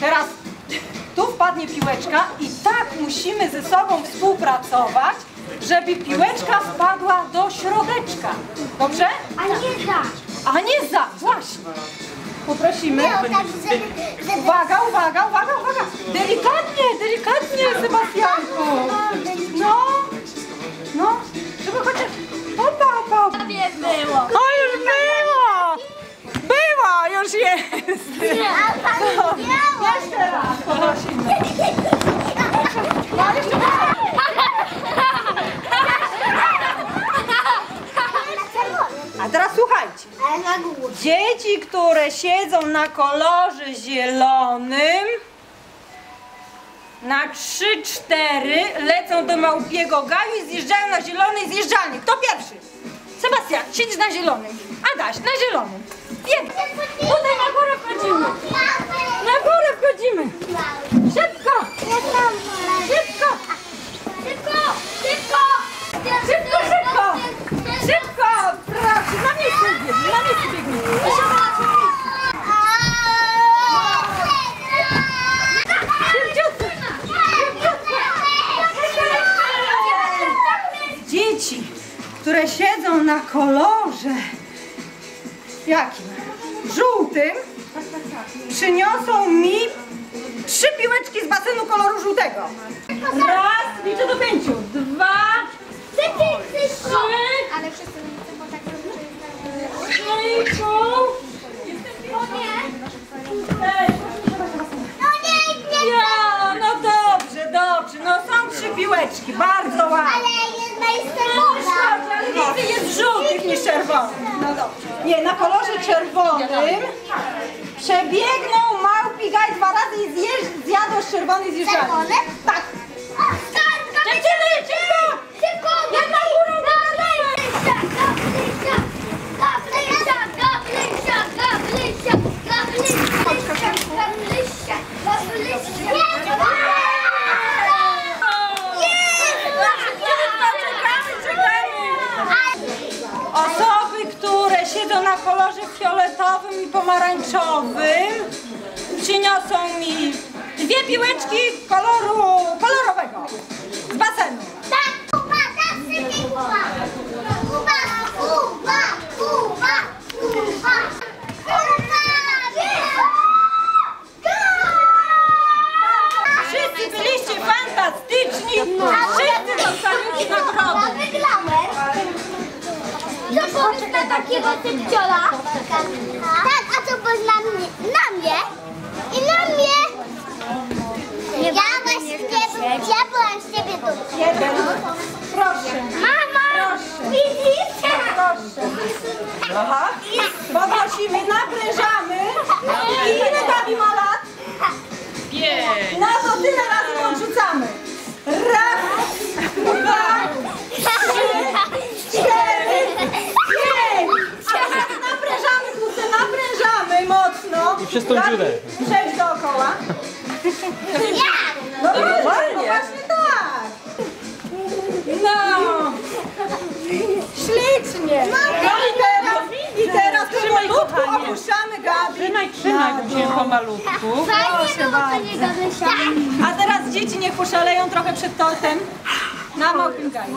Teraz tu wpadnie piłeczka i tak musimy ze sobą współpracować, żeby piłeczka wpadła do środeczka. Dobrze? A nie za. A nie za, właśnie. Poprosimy. Tak, uwaga, uwaga, uwaga, uwaga. Delikatnie, delikatnie, Sebastianku. A teraz słuchajcie. Ale na górze. Dzieci, które siedzą na kolorze zielonym, na 3-4 lecą do małpiego gaju i zjeżdżają na zielonej zjeżdżalni. Kto pierwszy? Sebastian, siedź na zielonym. Adaś, na zielonym. Pięknie. Tutaj na górę wchodzimy. Na górę wchodzimy. Szybko. Szybko. Szybko! Szybko! Szybko, szybko. Szybko. Proszę, na miejsce biegnij, na miejsce biegnij. Wysiadaj na swoje miejsce. Szybciutko. Dzieci, które siedzą na kolorze jakim? Żółtym, przyniosą mi trzy piłeczki z basenu koloru żółtego. Raz, liczę do pięciu. Dwa, trzy, Ale wszyscy chcą tak robić, cztery, pół. cztery. No nie, nie, Ja, no dobrze, dobrze. No są trzy piłeczki, bardzo ładnie. No dobrze. Nie, na kolorze czerwonym przebiegną małpi gaj dwa razy i zjeżdż, zjadą z czerwonej zjeżdżalni. Czerwone? Tak. Dziewczyny, szybko! Szybko! Jedna górą, Gabrysia! Gabrysia! Gabrysia! Gabrysia! Gabrysia! Gabrysia! Gabrysia! Gabrysia! Czekamy, czekamy. Osoby, które siedzą kolorze fioletowym i pomarańczowym przyniosą mi dwie piłeczki koloru kolorowego z basenu. Tak, Kuba! Powiesz na takiego sypciola? Tak, a co powiesz na mnie? Na mnie? I na mnie? ja właśnie ja byłam z ciebie dumna. Jeden. Proszę. Mama! Proszę. Widzisz? Proszę. Aha. Podnosimy, naprężamy. I ile Gabi ma lat? Pięć. Przez tą dziurę. Przejdź dookoła. Ja! No no właśnie tak. No. Ślicznie. No i teraz, i teraz powolutku opuszczamy Gabi. Trzymaj, trzymaj, cię pomalutku. Nie Gabrysia. A teraz dzieci niech poszaleją trochę przed tortem na małpim gaju.